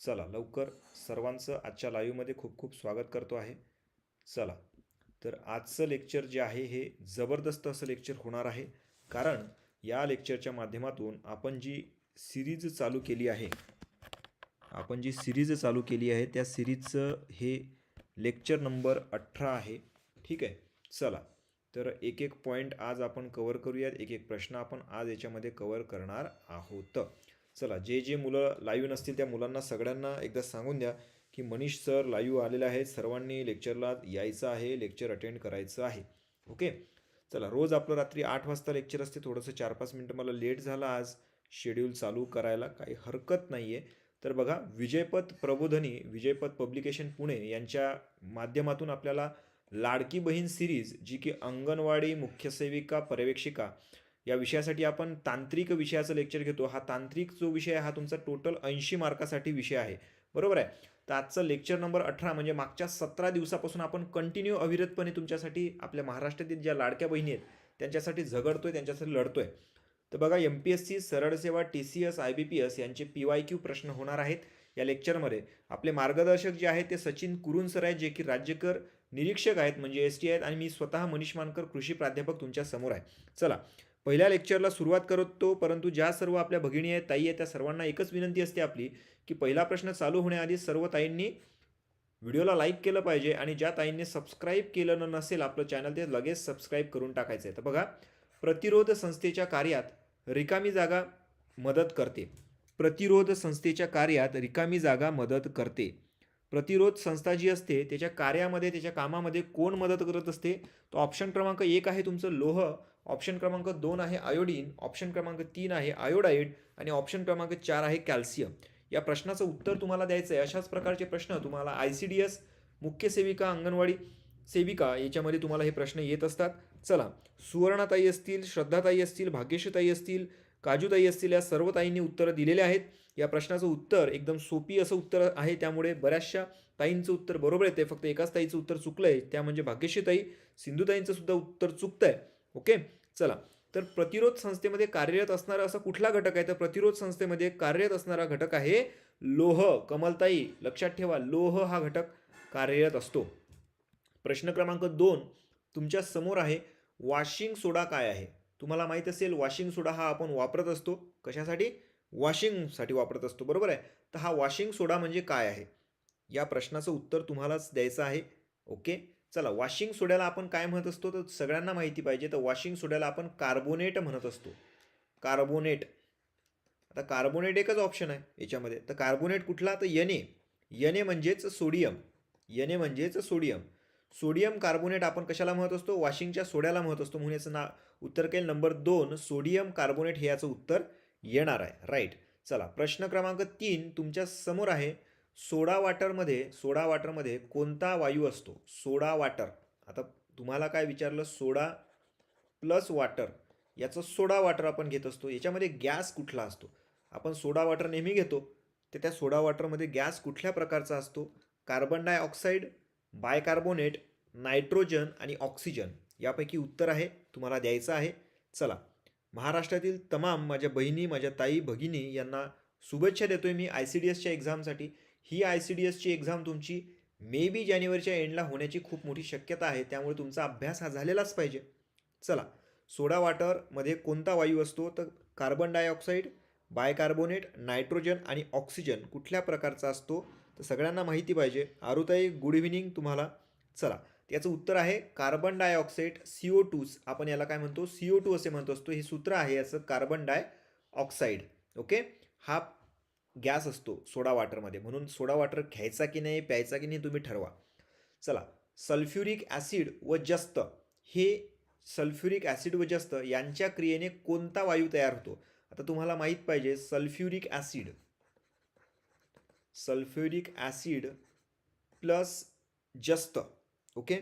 चला लवकर सर्वांचं आजच्या लाईव्हमध्ये खूप खूप स्वागत करतो आहे. चला तर आजचं लेक्चर जे आहे हे जबरदस्त असं लेक्चर होणार आहे. कारण या लेक्चरच्या माध्यमातून आपण जी सिरीज चालू केली आहे आपण जी सिरीज चालू केली आहे त्या सिरीजचं हे लेक्चर नंबर अठरा आहे. ठीक आहे? चला तर एक एक पॉईंट आज आपण कवर करूयात. एक एक प्रश्न आपण आज याच्यामध्ये कवर करणार आहोत. चला जे जे मुलं लाईव्ह नसतील त्या मुलांना सगळ्यांना एकदा सांगून द्या की मनीष सर लाईव्ह आलेले आहेत. सर्वांनी लेक्चरला यायचं आहे लेक्चर अटेंड करायचं आहे. ओके चला रोज आपलं रात्री आठ वाजता लेक्चर असते. थोडंसं चार पाच मिनटं मला लेट झालं आज. शेड्यूल चालू करायला काही हरकत नाही आहे तर बघा विजयपथ प्रबोधनी विजयपथ पब्लिकेशन पुणे यांच्या माध्यमातून आपल्याला लाडकी बहीण सिरीज जी की अंगणवाडी मुख्य सेविका पर्यवेक्षिका या विषयासाठी आपण तांत्रिक विषयाचं लेक्चर घेतो. हा तांत्रिक जो विषय आहे हा तुमचा टोटल ऐंशी मार्कासाठी विषय आहे. बरोबर आहे? तर आजचं लेक्चर नंबर अठरा म्हणजे मागच्या सतरा दिवसापासून आपण कंटिन्यू अविरतपणे तुमच्यासाठी आपल्या महाराष्ट्रातील ज्या लाडक्या बहिणी आहेत त्यांच्यासाठी झगडतोय त्यांच्यासाठी लढतोय. तर बघा एम पी एस सी सरळ सेवा T C S I B P S यांचे पी वाय क्यू प्रश्न होणार आहेत या लेक्चरमध्ये आपले मार्गदर्शक जे आहेत ते सचिन कुरुन सर आहेत जे की राज्यकर निरीक्षक आहेत म्हणजे एस टी आहेत आणि मी स्वतः मनीष मानकर कृषी प्राध्यापक तुमच्यासमोर आहे. चला पहिल्या लेक्चरला सुरुवात करतो परंतु ज्या सर्व आपल्या भगिनी आहेत ताई आहेत त्या सर्वांना एकच विनंती असते आपली की पहिला प्रश्न चालू होण्याआधी सर्व ताईंनी व्हिडिओला लाईक केलं पाहिजे आणि ज्या ताईंनी सबस्क्राईब केलं न नसेल आपलं चॅनल ते लगेच सबस्क्राईब करून टाकायचं आहे. तर बघा प्रतिरोध संस्थेच्या कार्यात रिकामी जागा मदत करते. प्रतिरोध संस्थेच्या कार्यात रिकामी जागा मदत करते. प्रतिरोध संस्था जी असते त्याच्या कार्यामध्ये त्याच्या कामामध्ये कोण मदत करत असते? तो ऑप्शन क्रमांक एक आहे तुमचं लोह ऑप्शन क्रमांक दोन आहे आयोडीन ऑप्शन क्रमांक तीन आहे आयोडाईड आणि ऑप्शन क्रमांक चार आहे कॅल्शियम. या प्रश्नाचं उत्तर तुम्हाला द्यायचं आहे अशाच प्रकारचे प्रश्न तुम्हाला आय सी डी एस मुख्य सेविका अंगणवाडी सेविका याच्यामध्ये तुम्हाला हे प्रश्न येत असतात. चला सुवर्णाताई असतील श्रद्धाताई असतील भाग्यश्रीताई असतील काजूताई असतील या सर्व ताईंनी उत्तरं दिलेले आहेत. या प्रश्नाचं उत्तर एकदम सोपी असं उत्तर आहे. त्यामुळे बऱ्याचशा ताईंचं उत्तर बरोबर येते फक्त एकाच ताईचं उत्तर चुकलं आहे त्या म्हणजे भाग्यश्रीताई सिंधुताईंचं सुद्धा उत्तर चुकतं आहे ओके? चला. तर प्रतिरोध संस्थेमध्ये कार्यरत असणारा असा कुठला घटक आहे? तर प्रतिरोध संस्थेमध्ये कार्यरत असणारा घटक आहे लोह. कमलताई लक्षात ठेवा लोह हा घटक कार्यरत असतो. प्रश्न क्रमांक दोन. तुमच्यासमोर आहे वॉशिंग सोडा काय आहे? तुम्हाला माहीत असेल वॉशिंग सोडा हा आपण वापरत असतो. कशासाठी? वॉशिंगसाठी वापरत असतो. बरोबर आहे? तर हा वॉशिंग सोडा म्हणजे काय आहे? या प्रश्नाचं उत्तर तुम्हालाच द्यायचं आहे. ओके? चला वॉशिंग सोड्याला आपण काय म्हणत असतो? तर सगळ्यांना माहिती पाहिजे. तर वॉशिंग सोड्याला आपण कार्बोनेट म्हणत असतो. कार्बोनेट आता कार्बोनेट एकच ऑप्शन आहे याच्यामध्ये. तर कार्बोनेट कुठला? तर यने यने म्हणजेच सोडियम यने म्हणजेच सोडियम सोडियम कार्बोनेट आपण कशाला म्हणत असतो? वॉशिंगच्या सोड्याला म्हणत असतो. म्हणून याचं ना उत्तर केलं नंबर दोन सोडियम कार्बोनेट हे याचं उत्तर येणार आहे. राईट चला प्रश्न क्रमांक तीन तुमच्यासमोर आहे. सोडा वाटरमध्ये सोडा वाटरमध्ये कोणता वायू असतो? Soda water. आता तुम्हाला काय विचारलं? Soda plus water. याचं सोडा वाटर आपण घेत असतो. याच्यामध्ये गॅस कुठला असतो? आपण सोडा वाटर नेहमी घेतो. तर त्या सोडा वॉटरमध्ये गॅस कुठल्या प्रकारचा असतो? कार्बन डायऑक्साईड बायकार्बोनेट नायट्रोजन आणि ऑक्सिजन. यापैकी उत्तर आहे. तुम्हाला द्यायचं आहे. चला. महाराष्ट्रातील तमाम माझ्या बहिणी माझ्या ताई भगिनी यांना शुभेच्छा देतोय मी आय सी डी एसच्या एक्झामसाठी ही आय सी डी एसची एक्झाम तुमची मे बी जानेवारीच्या एंडला होण्याची खूप मोठी शक्यता आहे. त्यामुळे तुमचा अभ्यास हा झालेलाच पाहिजे. चला सोडा वॉटरमध्ये कोणता वायू असतो? तर कार्बन डायऑक्साईड बायकार्बोनेट नायट्रोजन आणि ऑक्सिजन कुठल्या प्रकारचा असतो? तर सगळ्यांना माहिती पाहिजे. आरुताई गुड इव्हिनिंग तुम्हाला. चला याचं उत्तर आहे कार्बन डायऑक्साईड सी ओ टूस आपण याला काय म्हणतो? सी ओ टू असे म्हणतो असतो. हे सूत्र आहे याचं कार्बन डाय ऑक्साईड ओके हा गॅस असतो सोडा वॉटरमध्ये. म्हणून सोडा वॉटर घ्यायचा की नाही प्यायचा की नाही तुम्ही ठरवा. चला सल्फ्युरिक ॲसिड व जस्त हे सल्फ्युरिक ॲसिड व जस्त यांच्या क्रियेने कोणता वायू तयार होतो? आता तुम्हाला माहीत पाहिजे sulphuric acid. Sulphuric acid plus जस्त ओके?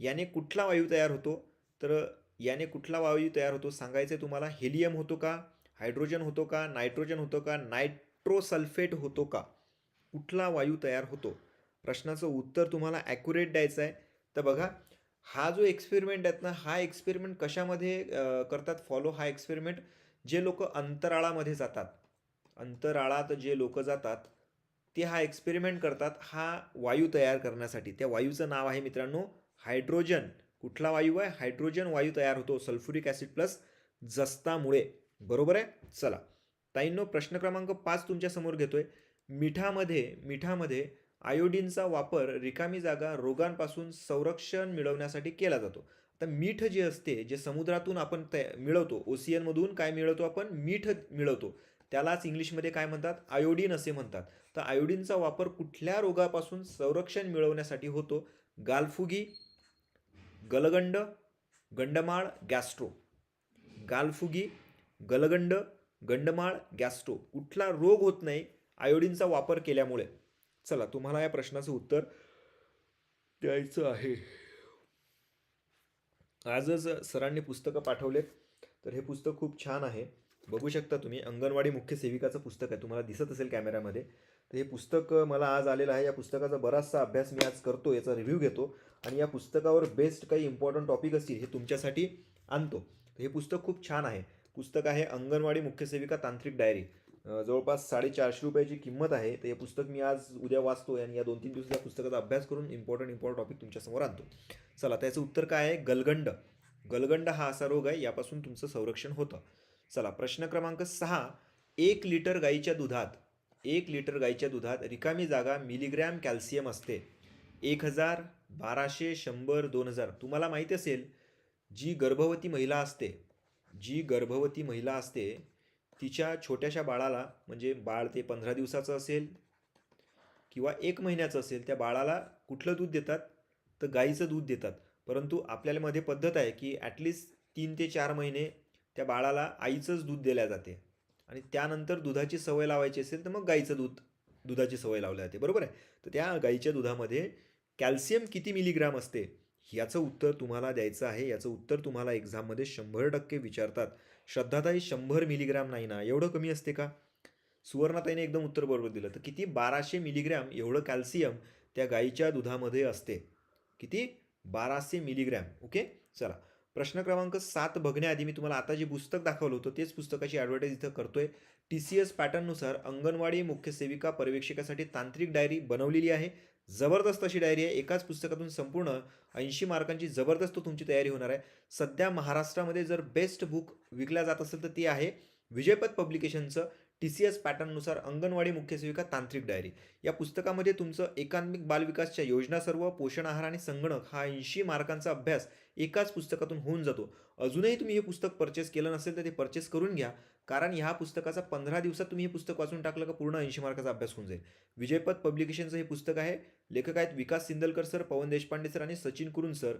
याने कुठला वायू तयार होतो? तर याने कुठला वायू तयार होतो? सांगायचं तुम्हाला हेलियम होतो का? हायड्रोजन होतो का? नायट्रोजन होतो का? नायट्रोसल्फेट होतो का? कुठला वायू तयार होतो? प्रश्नाचं उत्तर तुम्हाला ॲक्युरेट द्यायचं आहे. तर बघा हा जो एक्सपेरिमेंट आहेत ना हा एक्सपेरिमेंट कशामध्ये करतात? फॉलो हा एक्सपेरिमेंट जे लोक अंतराळामध्ये जातात. अंतराळात जे लोक जातात ते हा एक्सपेरिमेंट करतात हा वायू तयार करण्यासाठी. त्या वायूचं नाव आहे मित्रांनो हायड्रोजन कुठला वायू आहे? हायड्रोजन वायू तयार होतो सल्फ्युरिक ॲसिड प्लस जस्तामुळे. बरोबर आहे? चला. ताईंनो प्रश्न क्रमांक पाच तुमच्यासमोर घेतोय. मिठामध्ये मिठामध्ये आयोडीनचा वापर रिकामी जागा रोगांपासून संरक्षण मिळवण्यासाठी केला जातो. आता मीठ जे असते जे समुद्रातून आपण तया मिळवतो ओसियनमधून काय मिळवतो आपण? मीठ मिळवतो. त्यालाच इंग्लिशमध्ये काय म्हणतात? आयोडीन असे म्हणतात. तर आयोडीनचा वापर कुठल्या रोगापासून संरक्षण मिळवण्यासाठी होतो? गालफुगी गलगंड गंडमाळ गॅस्ट्रो. गालफुगी गलगंड गंडमाळ गॅस्ट्रो कुठला रोग होत नाही आयोडीनचा वापर केल्यामुळे. चला तुम्हाला या प्रश्नाचं उत्तर द्यायचं आहे. आजच सरांनी पुस्तकं पाठवलेत तर हे पुस्तक खूप छान आहे. बघू शकता तुम्ही अंगणवाडी मुख्य सेविकाचं पुस्तक आहे तुम्हाला दिसत असेल कॅमेऱ्यामध्ये. तर हे पुस्तक मला आज आलेलं आहे या पुस्तकाचा बराचसा अभ्यास मी आज करतो याचा रिव्ह्यू घेतो. आणि या पुस्तकावर बेस्ट काही इम्पॉर्टंट टॉपिक असतील हे तुमच्यासाठी आणतो. हे पुस्तक खूप छान आहे. पुस्तक आहे अंगणवाडी मुख्य सेविका तांत्रिक डायरी. जवळपास साडेचारशे रुपयाची किंमत आहे. तर हे पुस्तक मी आज उद्या वाचतो आणि या दोन तीन दिवस या पुस्तकाचा अभ्यास करून इम्पॉर्टंट इम्पॉर्टंट टॉपिक तुमच्यासमोर आणतो. चला त्याचं उत्तर काय आहे? गलगंड. गलगंड हा असा रोग आहे यापासून तुमचं संरक्षण होतं. चला प्रश्न क्रमांक सहा. एक लिटर गाईच्या दुधात एक लिटर गाईच्या दुधात रिकामी जागा मिलीग्रॅम कॅल्शियम असते. एक हजार बाराशे शंभर दोन हजार. तुम्हाला माहीत असेल जी गर्भवती महिला असते जी गर्भवती महिला असते तिच्या छोट्याशा बाळाला म्हणजे बाळ ते पंधरा दिवसाचं असेल किंवा एक महिन्याचं असेल त्या बाळाला कुठलं दूध देतात? तर गाईचं दूध देतात. परंतु आपल्याला मध्ये पद्धत आहे की ॲटलिस्ट तीन ते चार महिने त्या बाळाला आईचंच दूध दिल्या जाते. आणि त्यानंतर दुधाची सवय लावायची असेल तर मग गाईचं दूध दुधाची सवय लावली जाते. बरोबर आहे? तर त्या गाईच्या दुधामध्ये कॅल्शियम किती मिलीग्राम असते? याचं उत्तर तुम्हाला द्यायचं आहे. याचं उत्तर तुम्हाला एक्झाममध्ये शंभर टक्के विचारतात. श्रद्धाताई शंभर मिलीग्रॅम नाही ना? एवढं कमी असते का? सुवर्णाताईने एकदम उत्तर बरोबर दिलं. तर किती? बाराशे मिलीग्रॅम एवढं कॅल्शियम त्या गाईच्या दुधामध्ये असते. किती? बाराशे मिलीग्रॅम ओके चला. प्रश्न क्रमांक सात बघण्याआधी मी तुम्हाला आता जे पुस्तक दाखवलं होतं तेच पुस्तकाची ॲडव्हर्टाईज इथं करतोय. टी सी एस पॅटर्ननुसार अंगणवाडी मुख्य सेविका पर्यवेक्षकासाठी तांत्रिक डायरी बनवलेली आहे. जबरदस्त अशी डायरी आहे. एकाच पुस्तकातून संपूर्ण ऐंशी मार्कांची जबरदस्त तुमची तयारी होणार आहे. सध्या महाराष्ट्रामध्ये जर बेस्ट बुक विकल्या जात असेल तर ती आहे विजयपथ पब्लिकेशनचं टी सी एस पॅटर्ननुसार अंगणवाडी मुख्य सेविका तांत्रिक डायरी या पुस्तकामध्ये तुमचं एकात्मिक बालविकासच्या योजना सर्व पोषण आहार आणि संगणक हा ऐंशी मार्कांचा अभ्यास एकाच पुस्तकातून होऊन जातो. अजूनही तुम्ही हे पुस्तक परचेस केलं नसेल तर ते परचेस करून घ्या. कारण ह्या पुस्तकाचा पंधरा दिवसात तुम्ही हे पुस्तक वाचून टाकलं का पूर्ण ऐंशी मार्काचा अभ्यास होऊन जाईल. विजयपथ पब्लिकेशनचं हे पुस्तक आहे. लेखक आहेत विकास सिंदलकर सर पवन देशपांडे सर आणि सचिन कुरुन सर.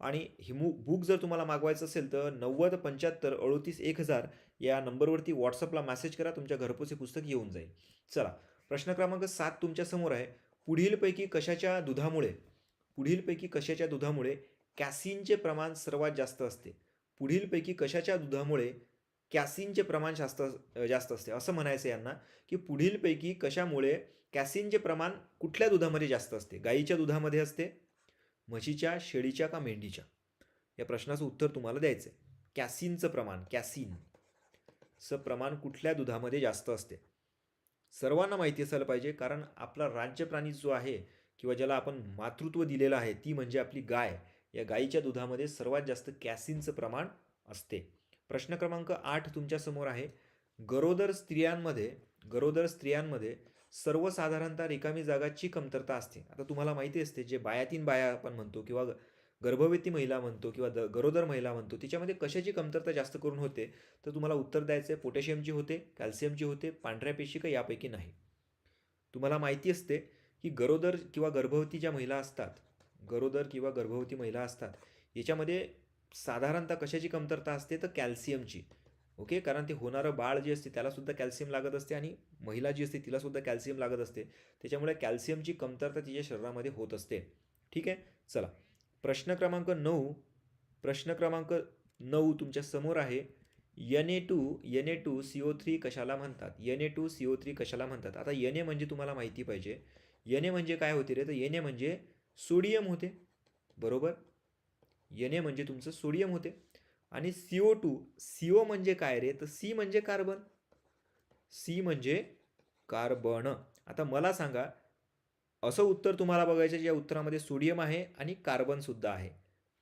आणि हिमू बुक जर तुम्हाला मागवायचं असेल तर नव्वद पंच्याहत्तर अडोतीस एक हजार या नंबरवरती व्हॉट्सअपला मेसेज करा तुमच्या घरपोच हे पुस्तक येऊन जाईल. चला प्रश्न क्रमांक सात तुमच्यासमोर आहे. पुढीलपैकी कशाच्या दुधामुळे पुढीलपैकी कशाच्या दुधामुळे कॅसिनचे प्रमाण सर्वात जास्त असते? पुढीलपैकी कशाच्या दुधामुळे कॅसिनचे प्रमाण जास्त जास्त असते. असं म्हणायचं यांना की पुढीलपैकी कशामुळे कॅसिनचे प्रमाण कुठल्या दुधामध्ये जास्त असते? गाईच्या दुधामध्ये असते म्हशीच्या शेळीच्या का मेंढीच्या? या प्रश्नाचं उत्तर तुम्हाला द्यायचं आहे कॅसिनचं प्रमाण कॅसिन. चं प्रमाण कुठल्या दुधामध्ये जास्त असते? सर्वांना माहिती असायला पाहिजे कारण आपला राज्य प्राणी जो आहे किंवा ज्याला आपण मातृत्व दिलेलं आहे ती म्हणजे आपली गाय. या गाईच्या दुधामध्ये सर्वात जास्त कॅसिनचं प्रमाण असते. प्रश्न क्रमांक आठ तुमच्यासमोर आहे. गरोदर स्त्रियांमध्ये गरोदर स्त्रियांमध्ये सर्वसाधारणतः रिकामी जागाची कमतरता असते. आता तुम्हाला माहिती असते जे बायातीन बाया आपण म्हणतो किंवा ग- गर्भवती महिला म्हणतो किंवा द गरोदर महिला म्हणतो तिच्यामध्ये कशाची कमतरता जास्त करून होते? तर तुम्हाला उत्तर द्यायचं आहे पोटॅशियमची होते कॅल्शियमची होते पांढऱ्या पेशी का यापैकी नाही. तुम्हाला माहिती असते की गरोदर किंवा गर्भवती ज्या महिला असतात गरोदर किंवा गर्भवती महिला असतात याच्यामध्ये साधारणतः कशाची कमतरता असते? तर कॅल्शियमची. ओके? कारण ते होणारं बाळ जे असते त्यालासुद्धा कॅल्शियम लागत असते आणि महिला जी असते तिलासुद्धा कॅल्शियम लागत असते. त्याच्यामुळे कॅल्शियमची कमतरता तिच्या शरीरामध्ये होत असते. ठीक आहे? चला. प्रश्न क्रमांक नऊ. प्रश्न क्रमांक नऊ तुमच्यासमोर आहे. N A two N A two C O three कशाला म्हणतात? N A two C O three कशाला म्हणतात? आता एन ए म्हणजे तुम्हाला माहिती पाहिजे. एन ए म्हणजे काय होते रे? तर एन ए म्हणजे सोडियम होते. बरोबर? एन ए म्हणजे तुमचं सोडियम होते. आणि C O two C O म्हणजे काय रे? तर सी म्हणजे कार्बन. सी म्हणजे कार्बन. आता मला सांगा असं उत्तर तुम्हाला बघायचं या उत्तरामध्ये सोडियम आहे आणि कार्बनसुद्धा आहे.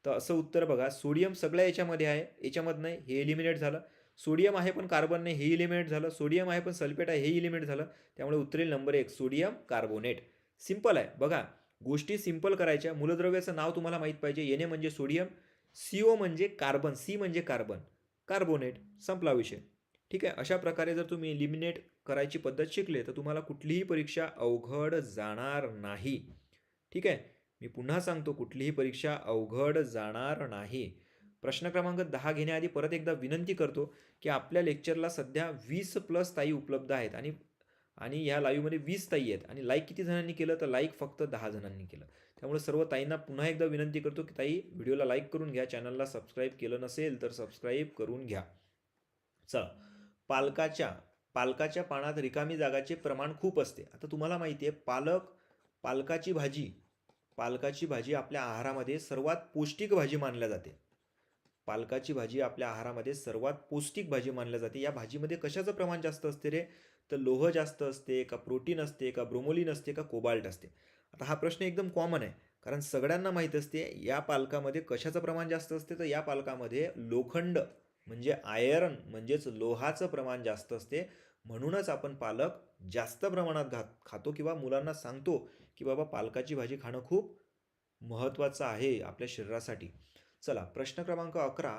तर असं उत्तर बघा सोडियम सगळ्या याच्यामध्ये आहे याच्यामध्ये नाही हे एलिमिनेट झालं. सोडियम आहे पण कार्बन नाही हे इलिमिनेट झालं. सोडियम आहे पण सल्फेट आहे हे इलिमिनेट झालं. त्यामुळे उत्तरेल नंबर एक सोडियम कार्बोनेट. सिंपल आहे बघा. गोष्टी सिंपल करायच्या. मूलद्रव्याचं नाव तुम्हाला माहीत पाहिजे. येणे म्हणजे सोडियम सी ओ म्हणजे कार्बन सी म्हणजे कार्बन कार्बोनेट संपला विषय. ठीक आहे? अशा प्रकारे जर तुम्ही इलिमिनेट करायची पद्धत शिकले तर तुम्हाला कुठलीही परीक्षा अवघड जाणार नाही. ठीक आहे? मी पुन्हा सांगतो कुठलीही परीक्षा अवघड जाणार नाही. प्रश्न क्रमांक दहा घेण्याआधी परत एकदा विनंती करतो की आपल्या लेक्चरला सध्या वीस प्लस ताई उपलब्ध आहेत. आणि आणि ह्या लाईव्हमध्ये वीस ताई आहेत. आणि लाईक किती जणांनी केलं? तर लाईक फक्त दहा जणांनी केलं. त्यामुळे सर्व ताईंना पुन्हा एकदा विनंती करतो की ताई व्हिडिओला लाईक करून घ्या. चॅनलला सबस्क्राईब केलं नसेल तर सबस्क्राईब करून घ्या. चला. पालकाच्या पालकाच्या पानात रिकामी जागाचे प्रमाण खूप असते. आता तुम्हाला माहिती आहे पालक पालकाची भाजी पालकाची भाजी आपल्या आहारामध्ये सर्वात पौष्टिक भाजी मानल्या जाते. पालकाची भाजी आपल्या आहारामध्ये सर्वात पौष्टिक भाजी मानल्या जाते. या भाजीमध्ये कशाचं प्रमाण जास्त असते रे? तर लोह जास्त असते का प्रोटीन असते का ब्रोमोलिन असते का कोबाल्ट असते? आता हा प्रश्न एकदम कॉमन आहे. कारण सगळ्यांना माहीत असते या पालकामध्ये कशाचं प्रमाण जास्त असते? तर या पालकामध्ये लोखंड म्हणजे आयरन म्हणजेच लोहाचं प्रमाण जास्त असते. म्हणूनच आपण पालक जास्त प्रमाणात घात खातो किंवा मुलांना सांगतो की बाबा पालकाची भाजी खाणं खूप महत्त्वाचं आहे आपल्या शरीरासाठी. चला प्रश्न क्रमांक अकरा.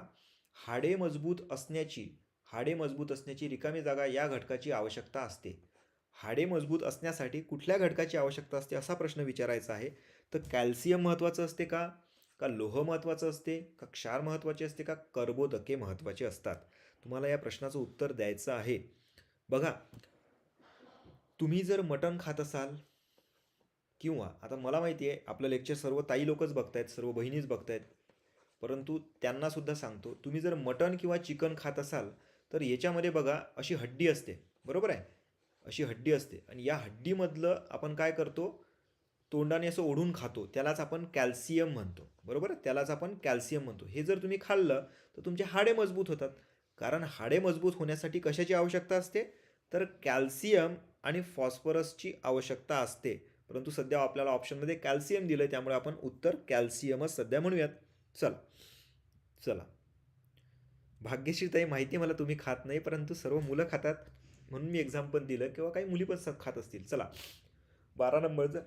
हाडे मजबूत असण्याची हाडे मजबूत असण्याची रिकामी जागा या घटकाची आवश्यकता असते. हाडे मजबूत असण्यासाठी कुठल्या घटकाची आवश्यकता असते असा प्रश्न विचारायचा आहे. तर कॅल्शियम महत्त्वाचं असते का? का लोह महत्त्वाचं असते? का क्षार महत्त्वाचे असते? का कर्बोदके महत्त्वाचे असतात? तुम्हाला या प्रश्नाचं उत्तर द्यायचं आहे. बघा तुम्ही जर मटण खात असाल किंवा आता मला माहिती आहे आपलं लेक्चर सर्व ताई लोकच बघतायत सर्व बहिणीच बघतायत. परंतु त्यांनासुद्धा सांगतो तुम्ही जर मटण किंवा चिकन खात असाल तर याच्यामध्ये बघा अशी हड्डी असते. बरोबर आहे? अशी हड्डी असते. आणि या हड्डीमधलं आपण काय करतो? तोंडाने असं ओढून खातो. त्यालाच आपण कॅल्शियम म्हणतो. बरोबर? त्यालाच आपण कॅल्शियम म्हणतो. हे जर तुम्ही खाल्लं तर तुमचे हाडे मजबूत होतात. कारण हाडे मजबूत होण्यासाठी कशाची आवश्यकता असते? तर कॅल्शियम आणि फॉस्फरसची आवश्यकता असते. परंतु सध्या आपल्याला ऑप्शनमध्ये कॅल्शियम दिलं आहे त्यामुळे आपण उत्तर कॅल्शियमच सध्या म्हणूयात. चला. चला. भाग्यशीर ताई माहिती मला तुम्ही खात नाही परंतु सर्व मुलं खातात. म्हणून मी एक्झाम्पल दिलं किंवा काही मुली पण स- खात असतील. चला. बारा नंबरचं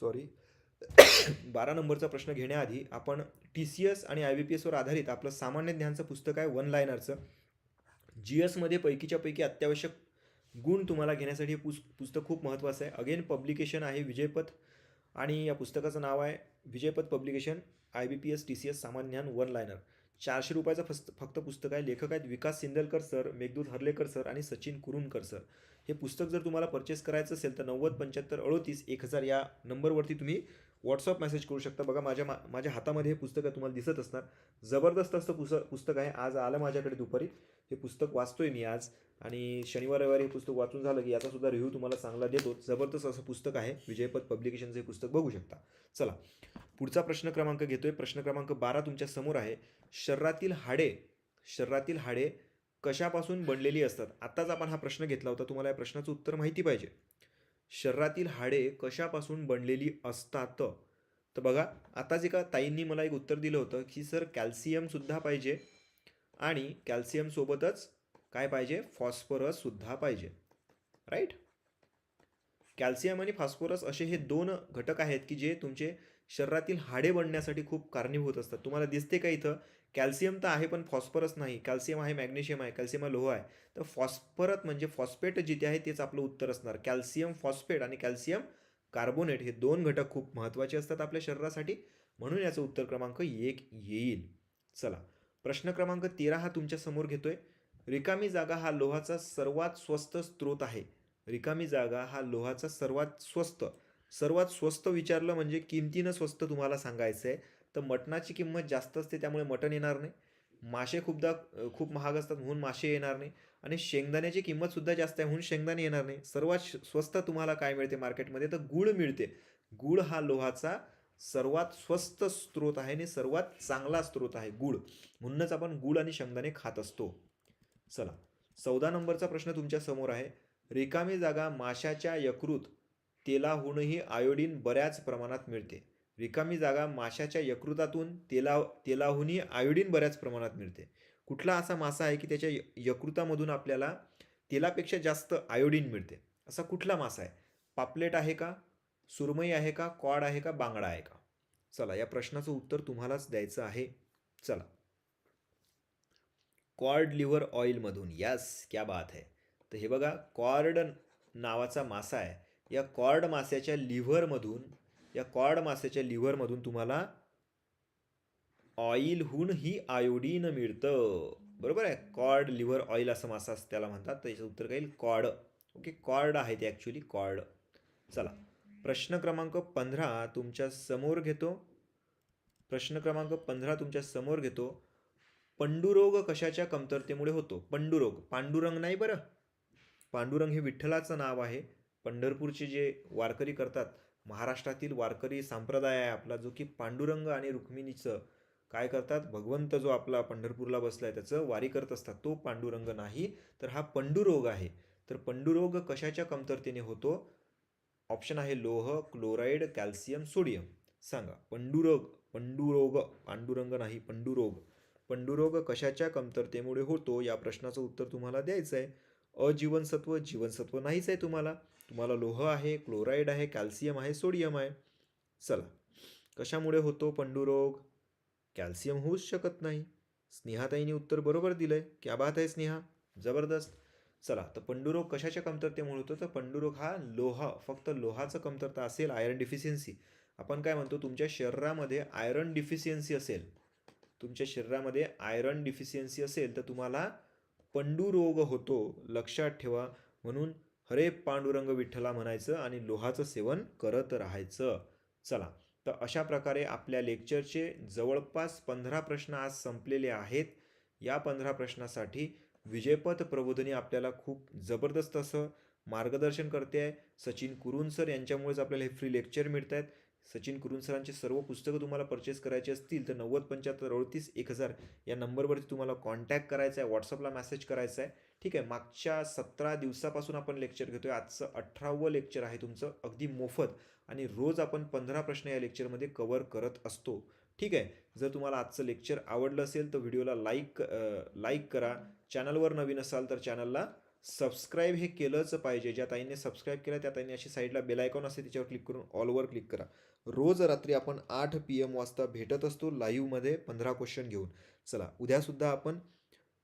सॉरी बारा नंबरचा प्रश्न घेण्याआधी आपण टी सी एस आणि आय बी पी एसवर आधारित आपलं सामान्य ज्ञानचं पुस्तक आहे वन लायनरचं जी एसमध्ये पैकीच्या पैकी अत्यावश्यक गुण तुम्हाला घेण्यासाठी हे पुस पुस्तक खूप महत्त्वाचं आहे. अगेन पब्लिकेशन आहे विजयपथ आणि या पुस्तकाचं नाव आहे Vijaypath publication I B P S T C S सामान्य ज्ञान वन लायनर चारशे रुपयाचं फस्त फक्त पुस्तक आहे. लेखक आहेत विकास सिंदलकर सर मेघदूत हर्लेकर सर आणि सचिन कुरुंदकर सर. हे पुस्तक जर तुम्हाला परचेस करायचं असेल तर नव्वद पंच्याहत्तर अडोतीस एक हजार या नंबरवरती तुम्ही व्हॉट्सअप मेसेज करू शकता. बघा माझ्या मा माझ्या हातामध्ये हे पुस्तक तुम्हाला दिसत असणार. जबरदस्त असं पुस पुस्तक आहे. आज आलं माझ्याकडे दुपारी. हे पुस्तक वाचतोय मी आज. आणि शनिवार रविवारी हे पुस्तक वाचून झालं की याचासुद्धा रिव्ह्यू तुम्हाला चांगला देतो. जबरदस्त असं पुस्तक आहे. विजयपद पब्लिकेशनचं हे पुस्तक बघू शकता. चला. पुढचा प्रश्न क्रमांक घेतोय. प्रश्न क्रमांक बारा तुमच्यासमोर आहे. शरीरातील हाडे शरीरातील हाडे कशापासून बनलेली असतात? आत्ताच आपण हा प्रश्न घेतला होता. तुम्हाला या प्रश्नाचं उत्तर माहिती पाहिजे. शरीरातील हाडे कशापासून बनलेली असतात? तर बघा आताच एका ताईंनी मला एक उत्तर दिलं होतं की सर कॅल्शियमसुद्धा पाहिजे आणि कॅल्शियमसोबतच काय पाहिजे? फॉस्फरससुद्धा पाहिजे. राईट कॅल्शियम आणि फॉस्फरस असे हे दोन घटक आहेत की जे तुमचे शरीरातील हाडे बनण्यासाठी खूप कारणीभूत असतात. तुम्हाला दिसते का इथं? कॅल्शियम तर आहे पण फॉस्फरस नाही. कॅल्शियम आहे मॅग्नेशियम आहे कॅल्शियम लोह आहे. तर फॉस्फरत म्हणजे फॉस्फेट जिथे आहे तेच आपलं उत्तर असणार. कॅल्शियम फॉस्फेट आणि कॅल्शियम कार्बोनेट हे दोन घटक खूप महत्त्वाचे असतात आपल्या शरीरासाठी. म्हणून याचं उत्तर क्रमांक एक येईल. चला. प्रश्न क्रमांक तेरा हा तुमच्यासमोर घेतोय. रिकामी जागा हा लोहाचा सर्वात स्वस्त स्रोत आहे. रिकामी जागा हा लोहाचा सर्वात स्वस्त. सर्वात स्वस्त विचारलं म्हणजे किमतीनं स्वस्त तुम्हाला सांगायचं आहे तर मटणाची किंमत जास्त असते त्यामुळे मटण येणार नाही. मासे खूपदा खूप महाग असतात म्हणून मासे येणार नाही. आणि शेंगदाण्याची किंमतसुद्धा जास्त आहे म्हणून शेंगदाणे येणार नाही. सर्वात श- स्वस्त तुम्हाला काय मिळते मार्केटमध्ये? तर गूळ मिळते. गूळ हा लोहाचा सर्वात स्वस्त स्रोत आहे आणि सर्वात चांगला स्रोत आहे गूळ. म्हणूनच आपण गूळ आणि शेंगदाणे खात असतो. चला. चौदा नंबरचा प्रश्न तुमच्यासमोर आहे. रिकामी जागा माशाच्या यकृत तेलाहूनही आयोडीन बऱ्याच प्रमाणात मिळते. रिकामी जागा माशाच्या यकृतातून तेला तेलाहूनही आयोडीन बऱ्याच प्रमाणात मिळते. कुठला असा मासा आहे की त्याच्या य- यकृतामधून आपल्याला तेलापेक्षा जास्त आयोडीन मिळते? असा कुठला मासा आहे? पापलेट आहे का? सुरमई आहे का? कॉड आहे का? बांगडा आहे का? चला या प्रश्नाचं उत्तर तुम्हालाच द्यायचं आहे. चला. कॉर्ड लिव्हर ऑइलमधून यस क्या बात आहे तर हे बघा कॉर्ड नावाचा मासा आहे. या कॉर्ड मास्याच्या लिव्हरमधून या कॉर्ड मास्याच्या लिव्हरमधून तुम्हाला ऑइलहून ही आयोडीन मिळतं. बरोबर आहे? कॉर्ड लिव्हर ऑइल असं मासा असं त्याला म्हणतात. त्याचं उत्तर काय येईल कॉर्ड ओके कॉर्ड आहे ते ॲक्च्युली कॉर्ड. चला प्रश्न क्रमांक पंधरा तुमच्यासमोर घेतो. प्रश्न क्रमांक पंधरा तुमच्यासमोर घेतो. पंडुरोग कशाच्या कमतरतेमुळे होतो? पंडुरोग. पांडुरंग नाही बरं? पांडुरंग हे विठ्ठलाचं नाव आहे. पंढरपूरचे जे वारकरी करतात महाराष्ट्रातील वारकरी संप्रदाय आहे आपला जो की पांडुरंग आणि रुक्मिणीचं काय करतात? भगवंत जो आपला पंढरपूरला बसलाय त्याचं वारी करत असतात. तो पांडुरंग नाही. तर हा पंडुरोग आहे. तर पंडुरोग कशाच्या कमतरतेने होतो? ऑप्शन आहे लोह क्लोराईड कॅल्शियम सोडियम. सांगा. पंडुरोग पंडुरोग पांडुरंग नाही पंडुरोग. पंडुरोग कशाच्या कमतरतेमुळे होतो? या प्रश्नाचं उत्तर तुम्हाला द्यायचं आहे अजीवनसत्व जीवनसत्व नाहीच आहे तुम्हाला. तुम्हाला लोह आहे क्लोराईड आहे कॅल्शियम आहे सोडियम आहे. चला. कशामुळे होतो पंडुरोग कॅल्शियम होऊच शकत नाही. स्नेहाताईने उत्तर बरोबर दिलं आहे क्या बात आहे स्नेहा. जबरदस्त. चला. तर पंडुरोग कशाच्या कमतरतेमुळे होतो? तर पंडुरोग हा लोहा. फक्त लोहाचं कमतरता असेल आयरन डिफिशियन्सी आपण काय म्हणतो? तुमच्या शरीरामध्ये आयरन डिफिशियन्सी असेल. तुमच्या शरीरामध्ये आयरन डिफिशियन्सी असेल तर तुम्हाला पंडुरोग होतो. लक्षात ठेवा. म्हणून हरे पांडुरंग विठ्ठला म्हणायचं आणि लोहाचं सेवन करत राहायचं. चला तर अशा प्रकारे आपल्या लेक्चरचे जवळपास पंधरा प्रश्न आज संपलेले आहेत. या पंधरा प्रश्नासाठी विजयपथ प्रबोधनी आपल्याला खूप जबरदस्त असं मार्गदर्शन करते आहे. सचिन कुरुन सर यांच्यामुळेच आपल्याला हे फ्री लेक्चर मिळत आहेत सचिन कुरुंसरांचे सर्व पुस्तकं तुम्हाला परचेस करायची असतील तर नव्वद पंच्याहत्तर अडतीस एक हजार या नंबरवरती तुम्हाला कॉन्टॅक्ट करायचा आहे व्हॉट्सअपला मेसेज करायचा आहे ठीक आहे मागच्या सतरा दिवसापासून आपण लेक्चर घेतोय. आजचं अठरावं लेक्चर आहे तुमचं अगदी मोफत. आणि रोज आपण पंधरा प्रश्न या लेक्चरमध्ये कवर करत असतो. ठीक आहे जर तुम्हाला आजचं लेक्चर आवडलं असेल तर व्हिडिओला लाईक लाईक करा. चॅनलवर नवीन असाल तर चॅनलला सबस्क्राईब हे केलंच पाहिजे. ज्या ताईंनी सबस्क्राईब केलं त्या ताईंनी अशी साईडला बेल आयकॉन असते त्याच्यावर क्लिक करून ऑलवर क्लिक करा. रोज रात्री आपण आठ पी एम वाजता भेटत असतो लाईव्हमध्ये पंधरा क्वेश्चन घेऊन. चला उद्यासुद्धा आपण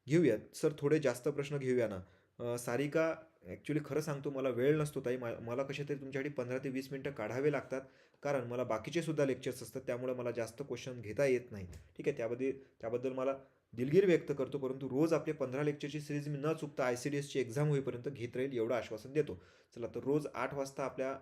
घेऊयात. सर थोडे जास्त प्रश्न घेऊया ना. सारिका ॲक्च्युली खरं सांगतो मला वेळ नसतो ताई. मा- मला कसे तरी तुमच्यासाठी पंधरा ते वीस मिनटं काढावे लागतात. कारण मला बाकीचे सुद्धा लेक्चर्स असतात त्यामुळे मला जास्त क्वेश्चन घेता येत नाही ठीक आहे त्याबद्दल त्याबद्दल मला दिलगिरी व्यक्त करतो परंतु रोज आपले पंधरा लेक्चरची सिरीज मी न चुकता आय सी डी एसची एक्झाम होईपर्यंत घेत राहील एवढं आश्वासन देतो. चला तर रोज आठ वाजता आपल्या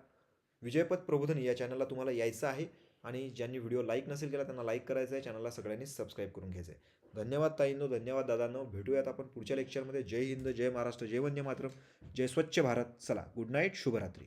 विजयपथ प्रबोधन या चॅनलला तुम्हाला यायचं आहे. आणि ज्यांनी व्हिडिओ लाईक नसेल केला त्यांना लाईक करायचं आहे चॅनलला सगळ्यांनी सबस्क्राईब करून घ्यायचं आहे धन्यवाद ताईंनो धन्यवाद दादांनो. भेटूयात आपण पुढच्या लेक्चरमध्ये जय हिंद जय महाराष्ट्र जय वंदे मातरम. जय स्वच्छ भारत. चला गुड नाईट शुभरात्री.